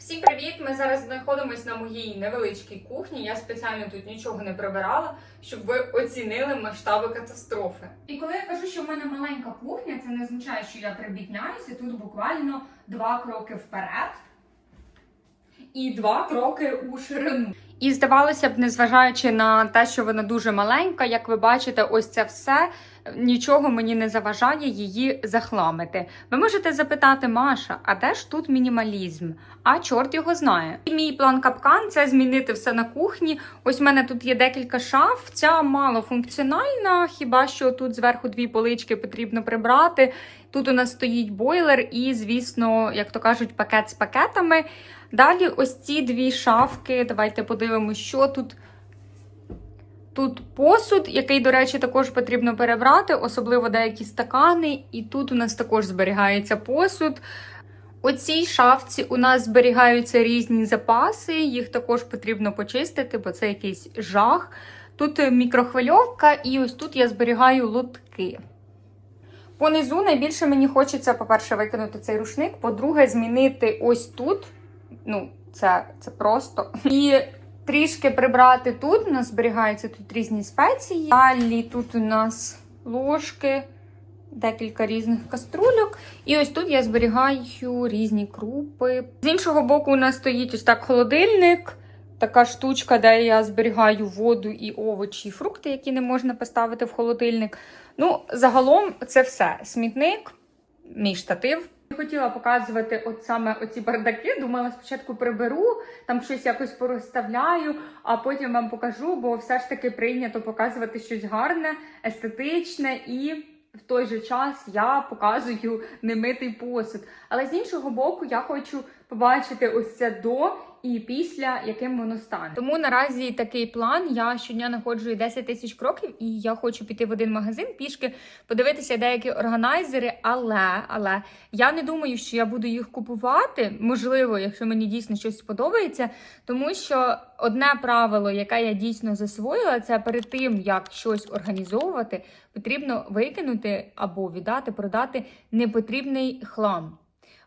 Всім привіт! Ми зараз знаходимося на моїй невеличкій кухні. Я спеціально тут нічого не прибирала, щоб ви оцінили масштаби катастрофи. І коли я кажу, що в мене маленька кухня, це не означає, що я прибідняюся. Тут буквально два кроки вперед і два кроки у ширину. І здавалося б, незважаючи на те, що вона дуже маленька, як ви бачите, ось це все нічого мені не заважає її захламити. Ви можете запитати, Маша, а де ж тут мінімалізм? А чорт його знає. І мій план капкан це змінити все на кухні. Ось в мене тут є декілька шаф. Ця малофункціональна, хіба що тут зверху дві полички потрібно прибрати. Тут у нас стоїть бойлер і, звісно, як то кажуть, пакет з пакетами. Далі ось ці дві шафки. Давайте подивимося, що тут. Тут посуд, який, до речі, також потрібно перебрати, особливо деякі стакани. І тут у нас також зберігається посуд. У цій шафці у нас зберігаються різні запаси, їх також потрібно почистити, бо це якийсь жах. Тут мікрохвильовка, і ось тут я зберігаю лотки. Понизу найбільше мені хочеться, по-перше, викинути цей рушник, по-друге, змінити ось тут. Ну, це, це просто. І трішки прибрати тут. У нас зберігаються тут різні спеції. Далі тут у нас ложки, декілька різних каструльок. І ось тут я зберігаю різні крупи. З іншого боку, у нас стоїть ось так холодильник. Така штучка, де я зберігаю воду і овочі, і фрукти, які не можна поставити в холодильник. Ну, загалом, це все. Смітник, мій штатив. Хотіла показувати от саме оці бардаки. Думала, спочатку приберу, там щось якось порозставляю, а потім вам покажу, бо все ж таки прийнято показувати щось гарне, естетичне і. В той же час я показую немитий посуд. Але з іншого боку, я хочу побачити ось це до і після, яким воно стане. Тому наразі такий план. Я щодня находжу 10 тисяч кроків, і я хочу піти в один магазин пішки, подивитися деякі органайзери. Але але я не думаю, що я буду їх купувати. Можливо, якщо мені дійсно щось сподобається, тому що одне правило, яке я дійсно засвоїла, це перед тим як щось організовувати, потрібно викинути або віддати, продати непотрібний хлам.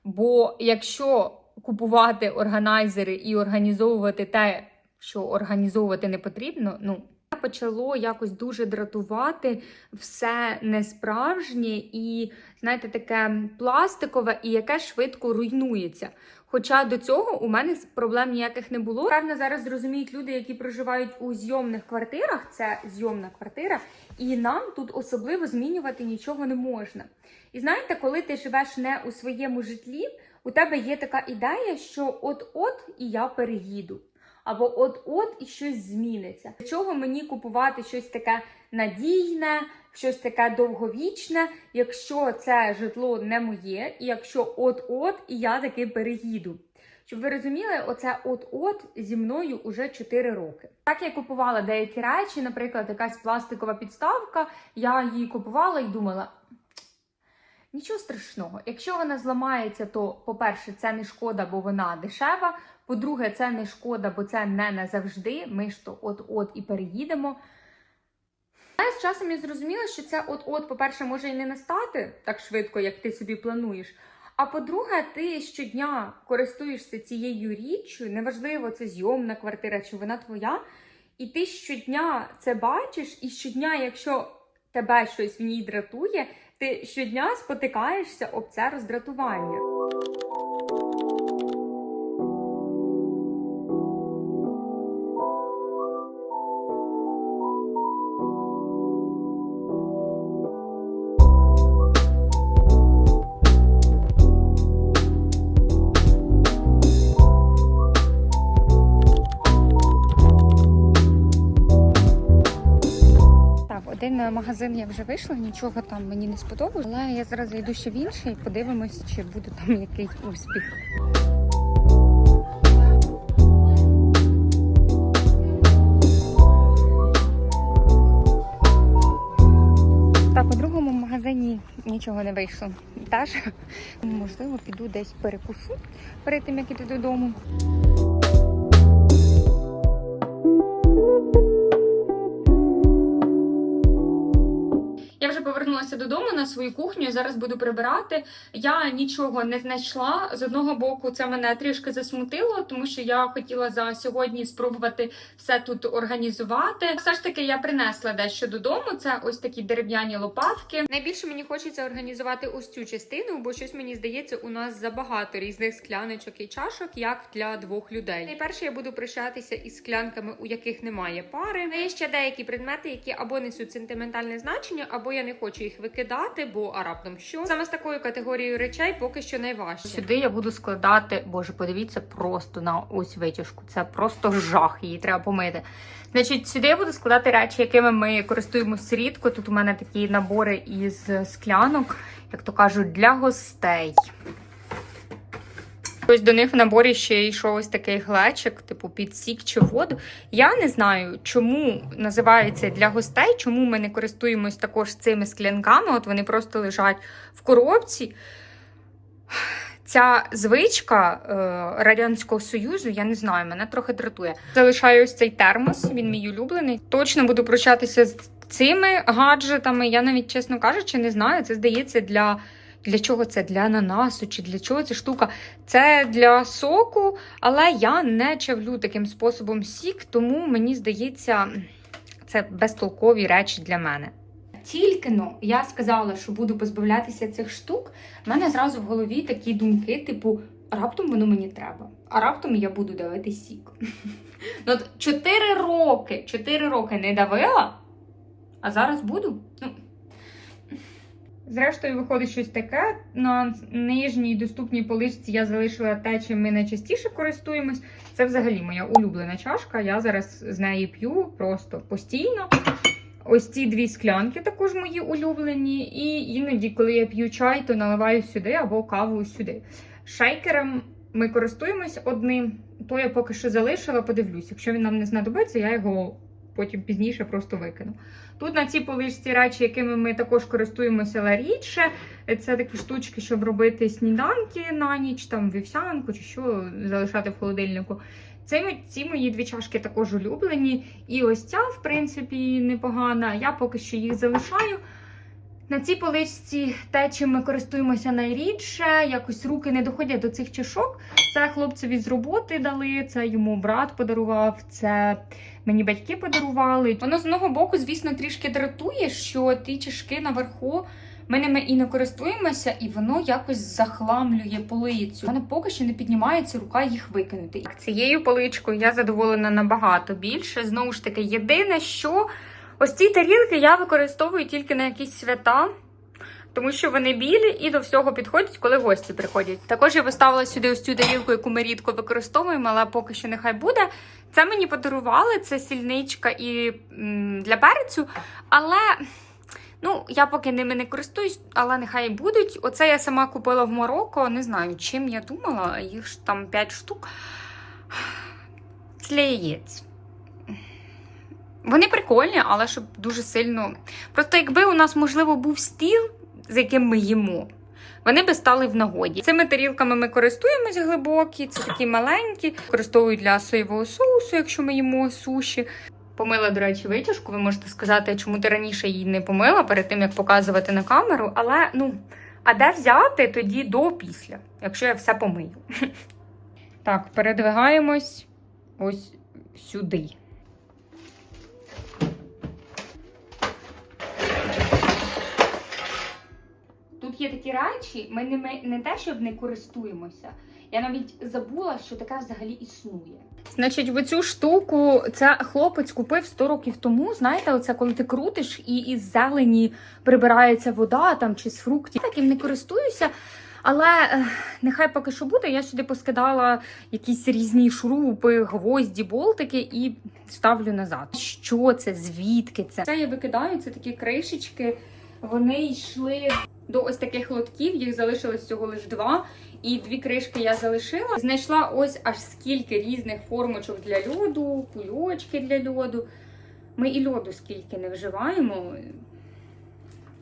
Бо якщо купувати органайзери і організовувати те, що організовувати не потрібно, ну почало якось дуже дратувати все несправжнє і, знаєте, таке пластикове і яке швидко руйнується. Хоча до цього у мене проблем ніяких не було. Певно, зараз зрозуміють люди, які проживають у зйомних квартирах. Це зйомна квартира, і нам тут особливо змінювати нічого не можна. І знаєте, коли ти живеш не у своєму житлі, у тебе є така ідея, що от-от і я переїду. Або от-от і щось зміниться. Для чого мені купувати щось таке надійне, щось таке довговічне, якщо це житло не моє, і якщо от-от і я таки переїду. Щоб ви розуміли, оце от-от зі мною уже 4 роки. Так я купувала деякі речі, наприклад, якась пластикова підставка. Я її купувала і думала. Нічого страшного, якщо вона зламається, то, по-перше, це не шкода, бо вона дешева. По-друге, це не шкода, бо це не назавжди. Ми ж то от-от і переїдемо. Але з часом я зрозуміла, що це от-от, по-перше, може і не настати так швидко, як ти собі плануєш. А по-друге, ти щодня користуєшся цією річчю, неважливо, це зйомна квартира чи вона твоя, і ти щодня це бачиш, і щодня, якщо тебе щось в ній дратує, ти щодня спотикаєшся об це роздратування. Один магазин я вже вийшла, нічого там мені не сподобалось, але я зараз йду ще в інший, подивимось, чи буде там якийсь успіх. Так, у другому магазині нічого не вийшло. Теж, можливо, піду десь перекушу перед тим, як іти додому. Повернулася додому на свою кухню. Зараз буду прибирати. Я нічого не знайшла. З одного боку, це мене трішки засмутило, тому що я хотіла за сьогодні спробувати все тут організувати. Все ж таки, я принесла дещо додому. Це ось такі дерев'яні лопатки. Найбільше мені хочеться організувати ось цю частину, бо щось мені здається, у нас забагато різних скляночок і чашок, як для двох людей. Найперше я буду прощатися із склянками, у яких немає пари. Є ще деякі предмети, які або несуть сентиментальне значення, або я не хочу їх викидати, бо а раптом що саме з такою категорією речей поки що найважче. Сюди я буду складати, боже, подивіться просто на ось витяжку. Це просто жах, її треба помити. Значить, сюди я буду складати речі, якими ми користуємося рідко. Тут у мене такі набори із склянок, як то кажуть, для гостей. Ось до них в наборі ще йшов ось такий глечик, типу під сік чи воду. Я не знаю, чому називається для гостей, чому ми не користуємось також цими склянками. От вони просто лежать в коробці. Ця звичка е, Радянського Союзу, я не знаю, мене трохи дратує. Залишаю ось цей термос, він мій улюблений. Точно буду прощатися з цими гаджетами. Я навіть, чесно кажучи, не знаю. Це здається для. Для чого це? Для ананасу чи для чого ця штука? Це для соку, але я не чавлю таким способом сік, тому мені здається, це безтолкові речі для мене. Тільки но я сказала, що буду позбавлятися цих штук, в мене зразу в голові такі думки, типу, раптом воно мені треба, а раптом я буду давити сік. Ну, от роки, чотири роки не давила, а зараз буду. Ну, Зрештою, виходить щось таке. На нижній доступній поличці я залишила те, чим ми найчастіше користуємось. Це взагалі моя улюблена чашка. Я зараз з неї п'ю просто постійно. Ось ці дві склянки також мої улюблені. І іноді, коли я п'ю чай, то наливаю сюди або каву сюди. Шейкером ми користуємось одним, то я поки що залишила, подивлюсь. Якщо він нам не знадобиться, я його потім пізніше просто викину. Тут на цій поличці речі, якими ми також користуємося але рідше. Це такі штучки, щоб робити сніданки на ніч, там вівсянку чи що залишати в холодильнику. Це ці мої дві чашки також улюблені. І ось ця, в принципі, непогана. Я поки що їх залишаю. На цій поличці те, чим ми користуємося найрідше, якось руки не доходять до цих чашок. Це хлопцеві з роботи дали, це йому брат подарував, це мені батьки подарували. Воно з одного боку, звісно, трішки дратує, що ті чашки наверху. Ми ними і не користуємося, і воно якось захламлює полицю. Мене поки що не піднімається рука їх викинути. Цією поличкою я задоволена набагато більше. Знову ж таки, єдине, що ось ці тарілки я використовую тільки на якісь свята. Тому що вони білі і до всього підходять, коли гості приходять. Також я поставила сюди ось цю тарілку, яку ми рідко використовуємо, але поки що нехай буде. Це мені подарували, це сільничка і м, для перцю. Але ну, я поки ними не користуюсь, але нехай будуть. Оце я сама купила в Марокко. Не знаю, чим я думала, їх ж там 5 штук. Для яєць. Вони прикольні, але щоб дуже сильно. Просто якби у нас, можливо, був стіл, з яким ми їмо, вони би стали в нагоді. Цими тарілками ми користуємось глибокі, це такі маленькі, використовують для соєвого соусу, якщо ми їмо суші. Помила, до речі, витяжку. Ви можете сказати, чому ти раніше її не помила перед тим, як показувати на камеру. Але ну, а де взяти тоді до після, якщо я все помию? Так, передвигаємось ось сюди. Є такі речі, ми ними не те, щоб не користуємося. Я навіть забула, що така взагалі існує. Значить, в цю штуку це хлопець купив 100 років тому. Знаєте, оце коли ти крутиш і із зелені прибирається вода там чи з фруктів. Я Таким не користуюся. Але е, нехай поки що буде. Я сюди поскидала якісь різні шурупи, гвозді, болтики і ставлю назад. Що це? Звідки це? Це я викидаю, це такі кришечки. Вони йшли до ось таких лотків, їх залишилось всього лише два. І дві кришки я залишила. Знайшла ось аж скільки різних формочок для льоду, кульочки для льоду. Ми і льоду скільки не вживаємо.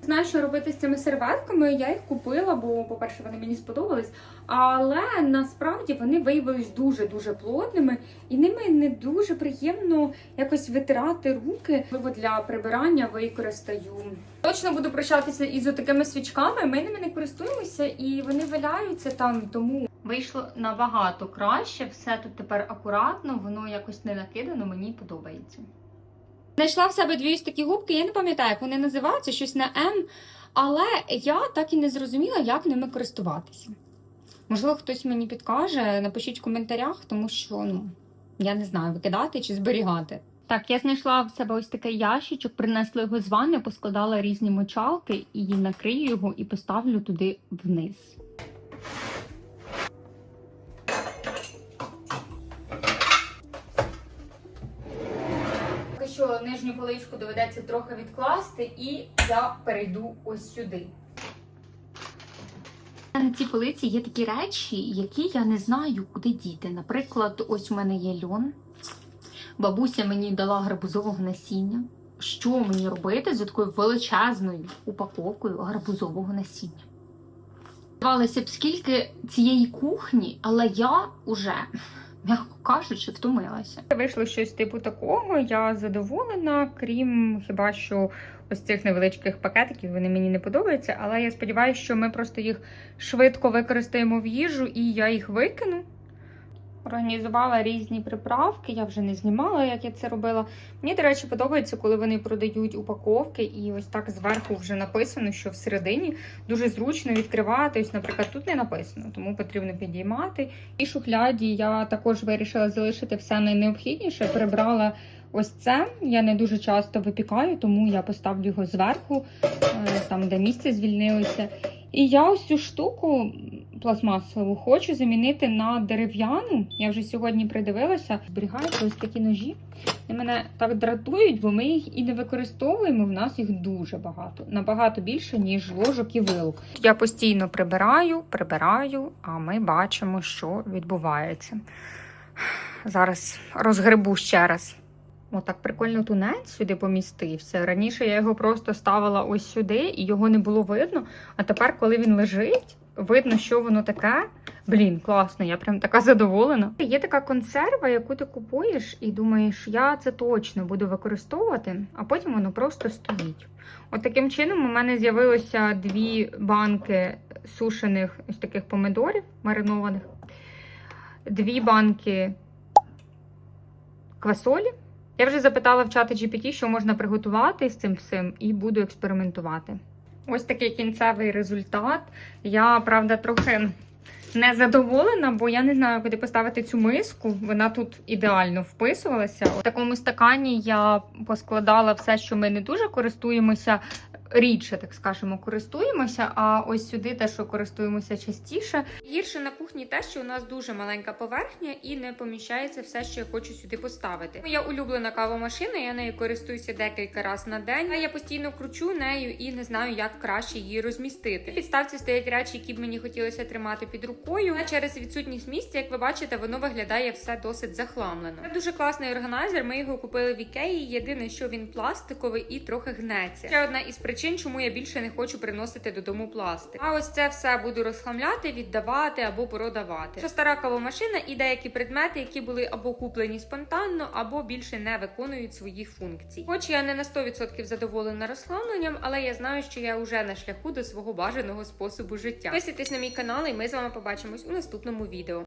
Знаю, що робити з цими серветками. Я їх купила, бо, по-перше, вони мені сподобались. Але насправді вони виявились дуже дуже плотними, і ними не дуже приємно якось витирати руки. Для прибирання використаю. Точно буду прощатися із такими свічками. Ми ними не користуємося і вони валяються там. Тому вийшло набагато краще. Все тут тепер акуратно, воно якось не накидано. Мені подобається. Знайшла в себе дві ось такі губки, я не пам'ятаю, як вони називаються, щось на М. Але я так і не зрозуміла, як ними користуватися. Можливо, хтось мені підкаже, напишіть в коментарях, тому що ну, я не знаю, викидати чи зберігати. Так, я знайшла в себе ось такий ящичок, принесла його з ванни, поскладала різні мочалки і накрию його і поставлю туди вниз. Поки що нижню поличку доведеться трохи відкласти, і я перейду ось сюди. На цій полиці є такі речі, які я не знаю, куди діти. Наприклад, ось у мене є льон. Бабуся мені дала гарбузового насіння. Що мені робити з такою величезною упаковкою гарбузового насіння? Здавалося б, скільки цієї кухні, але я уже м'яко кажучи, втомилася. Вийшло щось типу такого. Я задоволена, крім хіба що ось цих невеличких пакетиків. Вони мені не подобаються, але я сподіваюся, що ми просто їх швидко використаємо в їжу і я їх викину. Організувала різні приправки, я вже не знімала, як я це робила. Мені, до речі, подобається, коли вони продають упаковки, і ось так зверху вже написано, що всередині дуже зручно відкривати. Ось, наприклад, тут не написано, тому потрібно підіймати. І шухляді я також вирішила залишити все найнеобхідніше. Прибрала ось це. Я не дуже часто випікаю, тому я поставлю його зверху, е, там де місце звільнилося. І я ось цю штуку пластмасову хочу замінити на дерев'яну. Я вже сьогодні придивилася. Зберігаються ось такі ножі. І мене так дратують, бо ми їх і не використовуємо. В нас їх дуже багато, набагато більше, ніж ложок і вилок. Я постійно прибираю, прибираю, а ми бачимо, що відбувається. Зараз розгребу ще раз. Отак прикольно тунець сюди помістився. Раніше я його просто ставила ось сюди, і його не було видно. А тепер, коли він лежить, видно, що воно таке. Блін, класно, я прям така задоволена. Є така консерва, яку ти купуєш, і думаєш, я це точно буду використовувати, а потім воно просто стоїть. От таким чином у мене з'явилося дві банки сушених ось таких помидорів маринованих, дві банки квасолі. Я вже запитала в чати GPT, що можна приготувати з цим всім, і буду експериментувати. Ось такий кінцевий результат. Я, правда, трохи не задоволена, бо я не знаю, куди поставити цю миску. Вона тут ідеально вписувалася. У такому стакані я поскладала все, що ми не дуже користуємося. Рідше, так скажемо, користуємося, а ось сюди те, що користуємося частіше. Гірше на кухні те, що у нас дуже маленька поверхня і не поміщається все, що я хочу сюди поставити. Моя улюблена кавомашина, я нею користуюся декілька разів на день. а Я постійно кручу нею і не знаю, як краще її розмістити. В підставці стоять речі, які б мені хотілося тримати під рукою. А через відсутність місця, як ви бачите, воно виглядає все досить захламлено. Це дуже класний органайзер. Ми його купили в Ікеї. Єдине, що він пластиковий і трохи гнеться. Ще одна із причин, чому я більше не хочу приносити додому пластик. А ось це все буду розхламляти, віддавати або продавати. Що стара кавомашина і деякі предмети, які були або куплені спонтанно, або більше не виконують своїх функцій. Хоч я не на 100% задоволена розхламленням, але я знаю, що я вже на шляху до свого бажаного способу життя. Підписуйтесь на мій канал, і ми з вами побачимось у наступному відео.